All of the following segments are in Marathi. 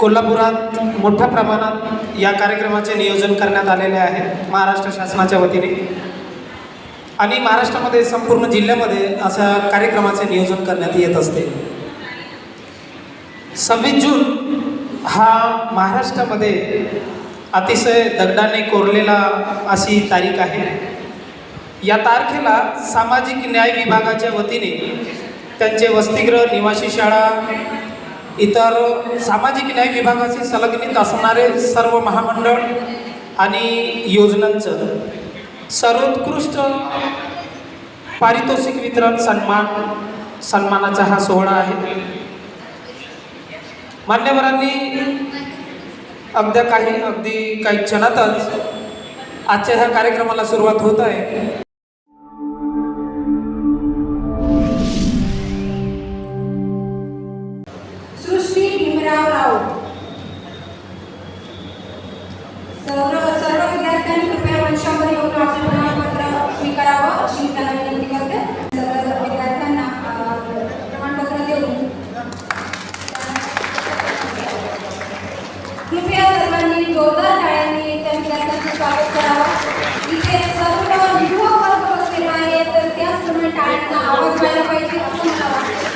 कोल्हापुरात मोठ्या प्रमाणात या कार्यक्रमाचे नियोजन करण्यात आलेले आहे महाराष्ट्र शासनाच्या वतीने. आणि महाराष्ट्रामध्ये संपूर्ण जिल्ह्यामध्ये अशा कार्यक्रमाचे नियोजन करण्यात येत असते. सव्वीस जून हा महाराष्ट्रामध्ये अतिशय दगडाने कोरलेला अशी तारीख आहे. या तारखेला सामाजिक न्याय विभागाच्या वतीने त्यांचे वसतिगृह निवासी शाळा इतर सामाजिक न्याय विभागाशी संलग्नित असणारे सर्व महामंडळ आणि योजनांचं सर्वोत्कृष्ट पारितोषिक वितरण सन्मान सन्मानाचा हा सोहळा आहे. मान्यवरांनी अगद्या काही अगदी काही क्षणातच आजच्या ह्या कार्यक्रमाला सुरुवात होत आहे. सर्वांनी जोरदार टाळ्यांनी त्या विद्यार्थ्यांचं स्वागत करावं. इथे सर्व युवक वर्ग बसलेला आहे तर त्याचप्रमाणे टाळ्यांचा आवाज व्हायला पाहिजे असं मला वाटतं.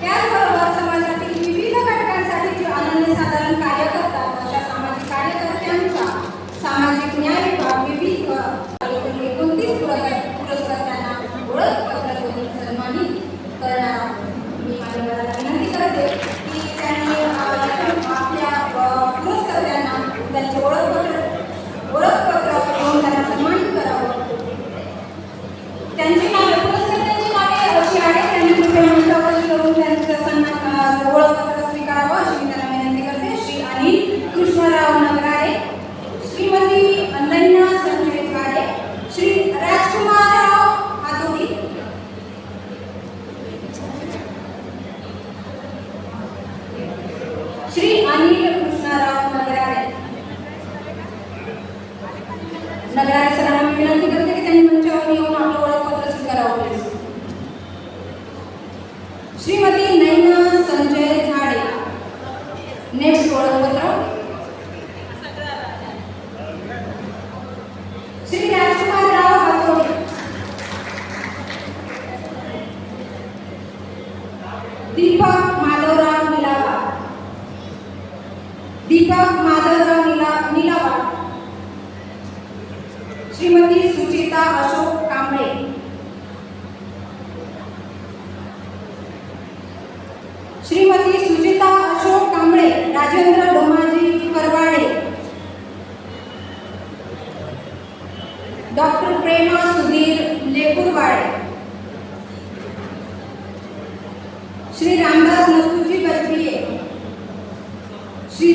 त्याचबरोबर समाजातील विविध घटकांसाठी जे अनन्यसाधारण कार्य करतात अशा सामाजिक कार्यकर्त्यांचा सामाजिक न्याय શ્રીમતી નૈના સંજય ઝાડે નેક્સ્ટ ઓળખપત્ર डॉक्टर प्रेमा सुधीर लेकुरवाडे श्री रामदास नथुजी गजबिये श्री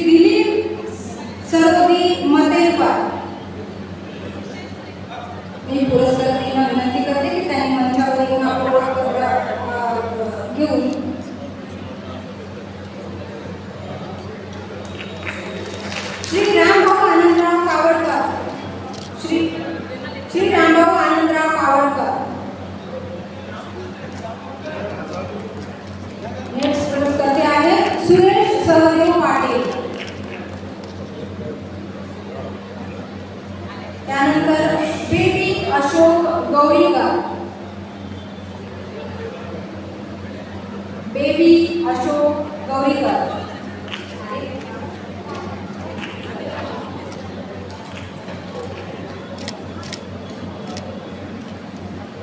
सुरेश सहदेव पाटील. त्यानंतर बेबी अशोक गौरीकर. बेबी अशोक गौरीकर.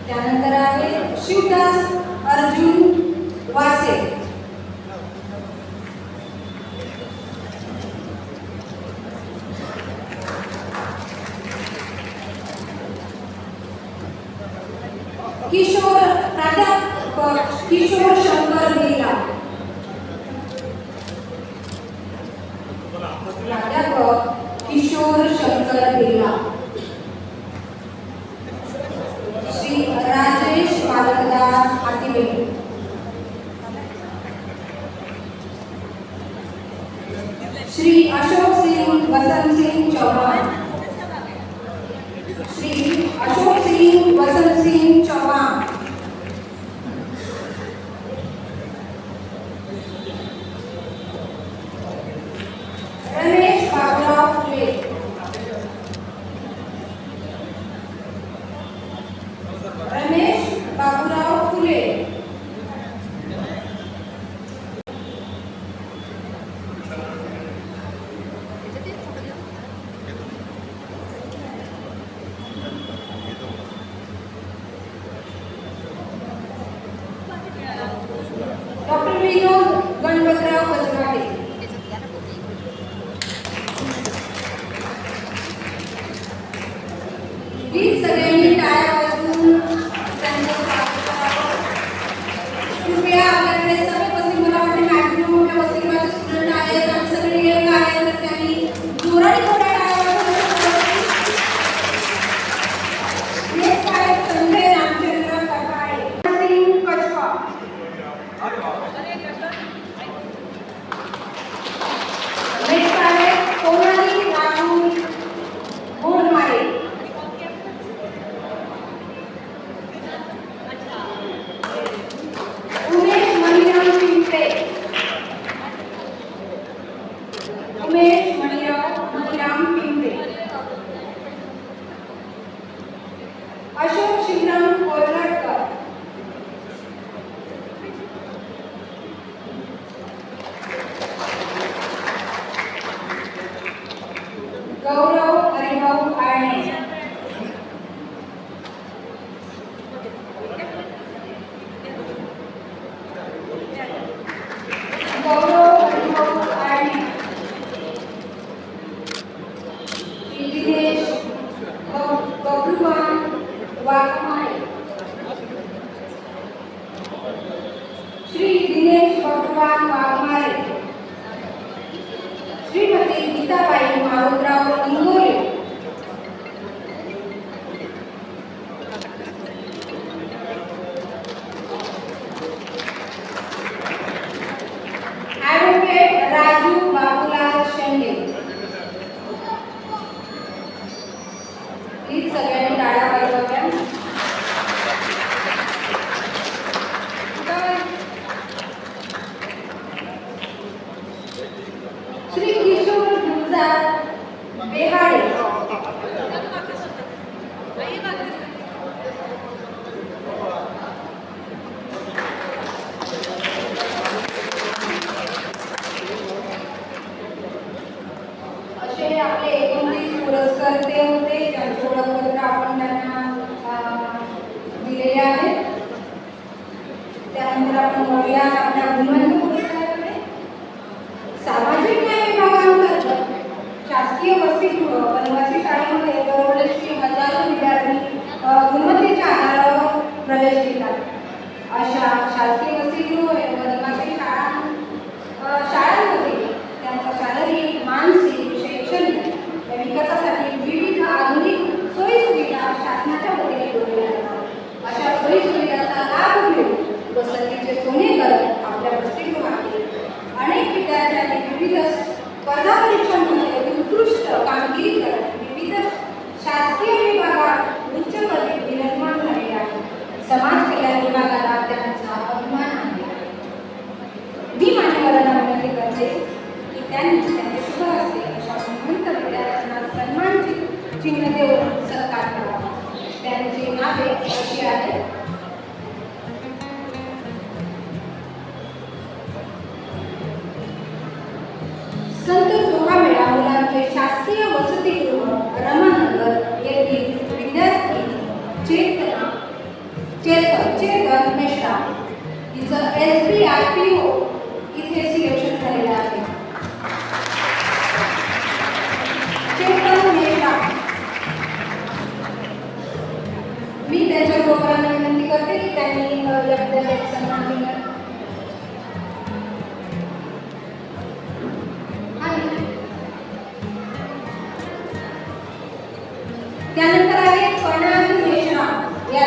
त्यानंतर आहे शिवदास अर्जुन वासे किशोर प्राध्यापक किशोर शंकर लीला. प्राध्यापक किशोर शंकर लीला. Okay. प्लीज सगळ्यांनी टाळ्या वाजवून त्यांचं स्वागत कृपया आपल्याकडे सगळे बसले मला वाटते मॅक्झिमम मोठ्या बसले माझे स्टुडंट आहेत आणि सगळे यंग आहेत. तर त्यांनी વાઘમારે શ્રી દિનેશ ભગવાન વાઘમારે શ્રીમતી ગીતાબાઈ મારોદરાઓ Behari. वनवासी शाळेमध्ये दरवर्षी हजारो विद्यार्थी गुणवत्तेच्या आधारावर प्रवेश घेतात. अशा शासकीय त्यांनी त्यांचे शुभ हस्ते अशा श्रीमंत विद्यार्थ्यांना सन्मानचे चिन्ह देऊन सत्कार करावा. त्यांची नावे अशी आहेत संत सोहामेळा मुलांचे शास्त्रीय वसतिगृह रमानगर येथील विद्यार्थी चेतना चेतन चेतन मिश्रा तिचं S B I P O त्यांनी त्यानंतर आहे कणा मिश्रा या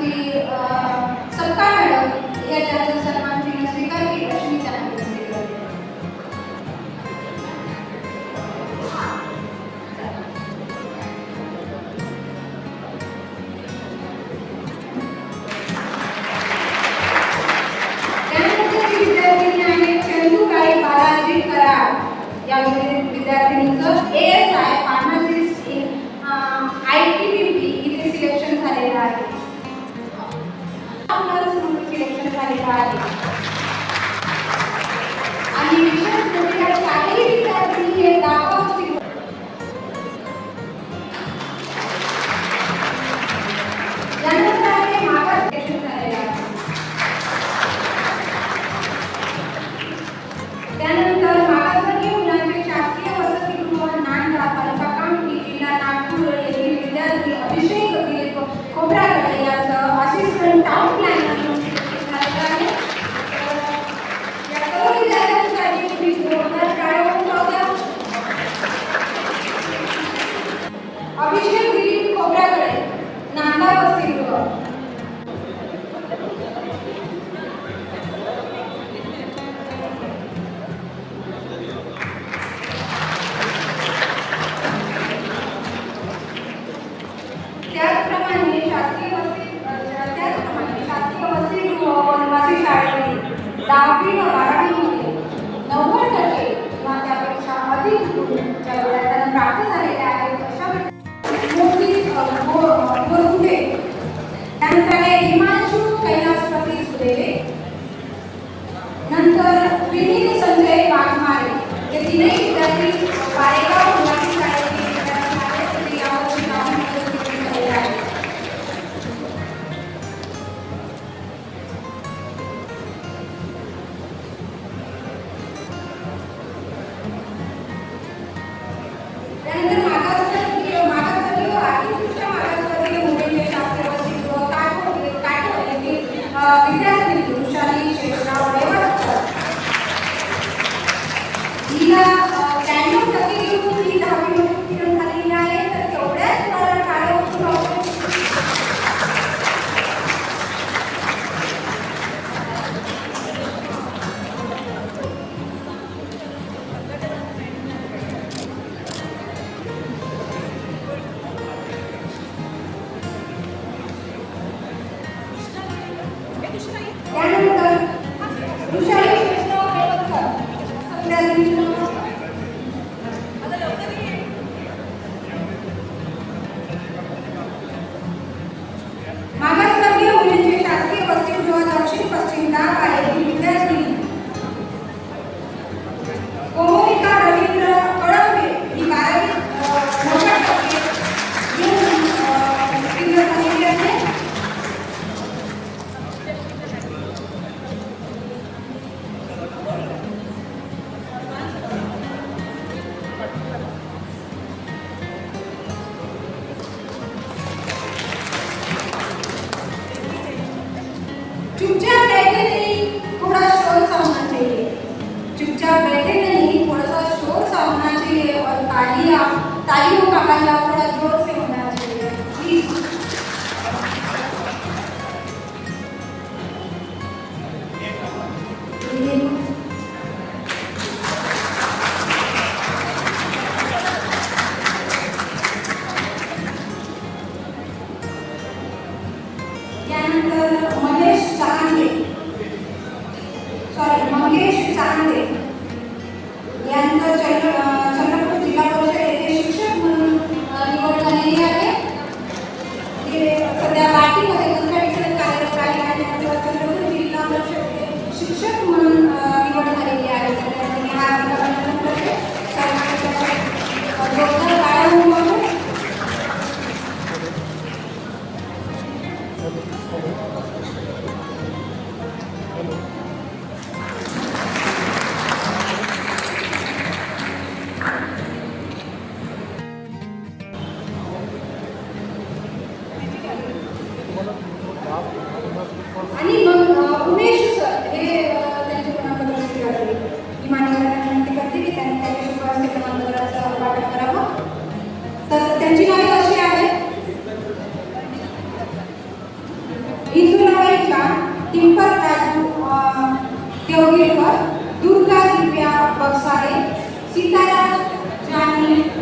श्रीमती अ, सत्ता मॅडम या त्यांचा सन्मान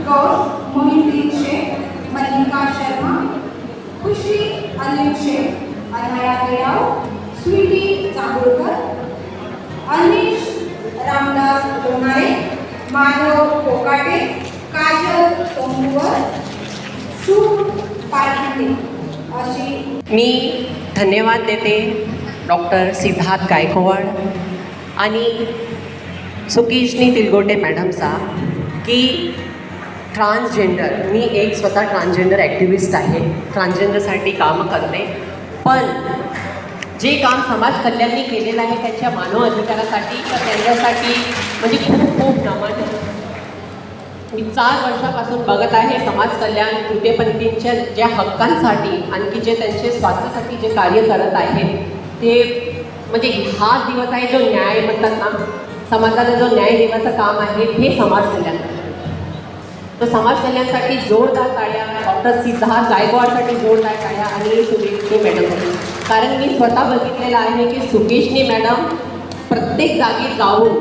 गौस मोहिद्दीन शेख मल्लिका शर्मा खुशी अनिल शेख अनाया गेडाव स्वीटी चांदोरकर अनिश रामदास लोणारे माधव कोकाटे काजल सोमवर शुभ पालखंडे अशी मी धन्यवाद देते डॉक्टर सिद्धार्थ गायकवाड आणि सुकीशनी तिलगोटे मॅडमचा की ट्रान्सजेंडर. मी एक स्वतः ट्रान्सजेंडर ॲक्टिव्हिस्ट आहे. ट्रान्सजेंडरसाठी कामं करते. पण जे काम समाज कल्याणनी केलेलं आहे त्यांच्या मानव अधिकारासाठी तर त्यांच्यासाठी म्हणजे खूप खूप नमन मी चार वर्षापासून बघत आहे समाज कल्याण तृतीयपंथींच्या ज्या हक्कांसाठी आणखी जे त्यांचे स्वास्थ्यासाठी जे कार्य करत आहेत ते म्हणजे हा दिवस आहे जो न्याय म्हणतात ना समाजाला जो न्याय देण्याचं काम आहे हे समाज कल्याण. तर समाज कल्याणसाठी जोरदार टाळ्या डॉक्टर सिद्धार्थ गायकवाडसाठी जोरदार टाळ्या आणि सुकेशनी मॅडम कारण मी स्वतः बघितलेलं आहे की सुकेशने मॅडम प्रत्येक जागी जाऊन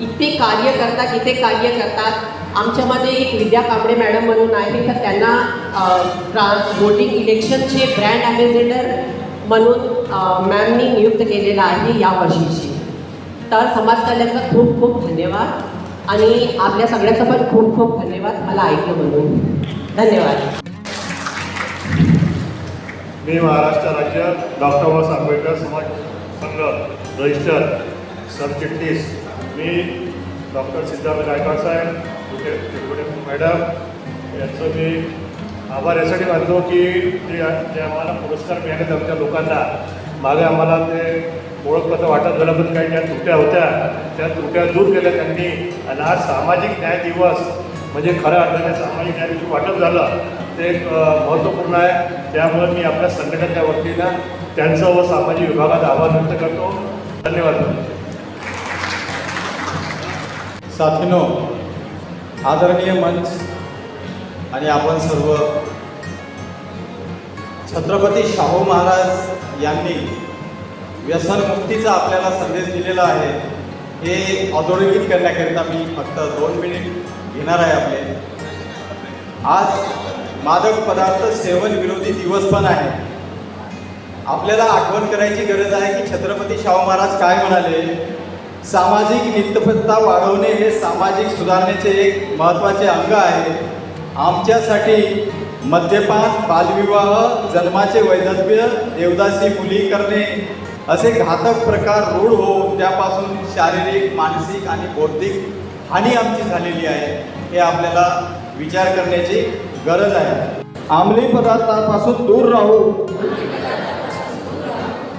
इथे कार्य करतात इथे कार्य करतात. आमच्यामध्ये एक विद्या कांबळे मॅडम म्हणून आहे तर त्यांना ट्रान्स वोटिंग इलेक्शनचे ब्रँड ॲम्बेसेडर म्हणून मॅमनी नियुक्त केलेलं आहे यावर्षीची तर समाज कल्याणचा खूप खूप धन्यवाद. आणि आपल्या सगळ्यांचा पण खूप खूप धन्यवाद. मला ऐकलं म्हणून. धन्यवाद. मी महाराष्ट्र राज्य डॉक्टर बाबासाहेब आंबेडकर समाज संघ रजिस्टर सरचिटणीस मी डॉक्टर सिद्धार्थ गायकवाड साहेब मॅडम. यांचं मी आभार यासाठी मानतो की ते जे आम्हाला पुरस्कार मिळाले आमच्या लोकांना. मागे आम्हाला ते ओळखपत्र वाटत झालं पण काही ज्या त्रुट्या होत्या त्या त्रुट्या दूर केल्या त्यांनी. आणि आज सामाजिक न्याय दिवस म्हणजे खऱ्या अर्थाने सामाजिक न्याय वाटप झालं. ते एक महत्त्वपूर्ण आहे. त्यामुळे मी आपल्या संघटनेच्या वतीनं त्यांचं व सामाजिक विभागात आभार व्यक्त करतो. धन्यवाद. साथीनो आदरणीय मंच आणि आपण सर्व छत्रपती शाहू महाराज यांनी व्यसनमुक्तीचा आपल्याला संदेश दिलेला आहे. हे अधोरेखित करण्याकरिता मी फक्त दोन मिनिट घेणार आहे आपले. आज मादक पदार्थ सेवन विरोधी दिवस पण आहे. आपल्याला आठवण करायची गरज आहे की छत्रपती शाहू महाराज काय म्हणाले? सामाजिक नित्यपत्ता वाढवणे हे सामाजिक सुधारणेचे एक महत्त्वाचे अंग आहे. आमच्यासाठी मद्यपान बालविवाह जन्माचे वैधव्य देवदासी मुली करणे असे घातक प्रकार रूढ होऊन त्यापासून शारीरिक मानसिक आणि बौद्धिक हानी आमची झालेली आहे हे आपल्याला विचार करण्याची गरज आहे. अंमली पदार्थापासून दूर राहू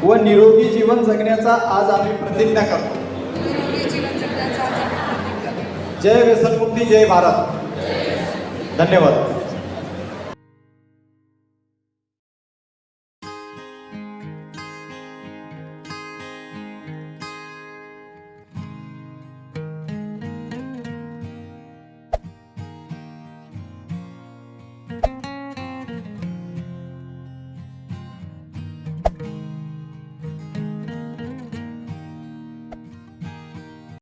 व निरोगी जीवन जगण्याचा आज आम्ही प्रतिज्ञा करतो. जय व्यसनमुक्ती जय भारत. धन्यवाद.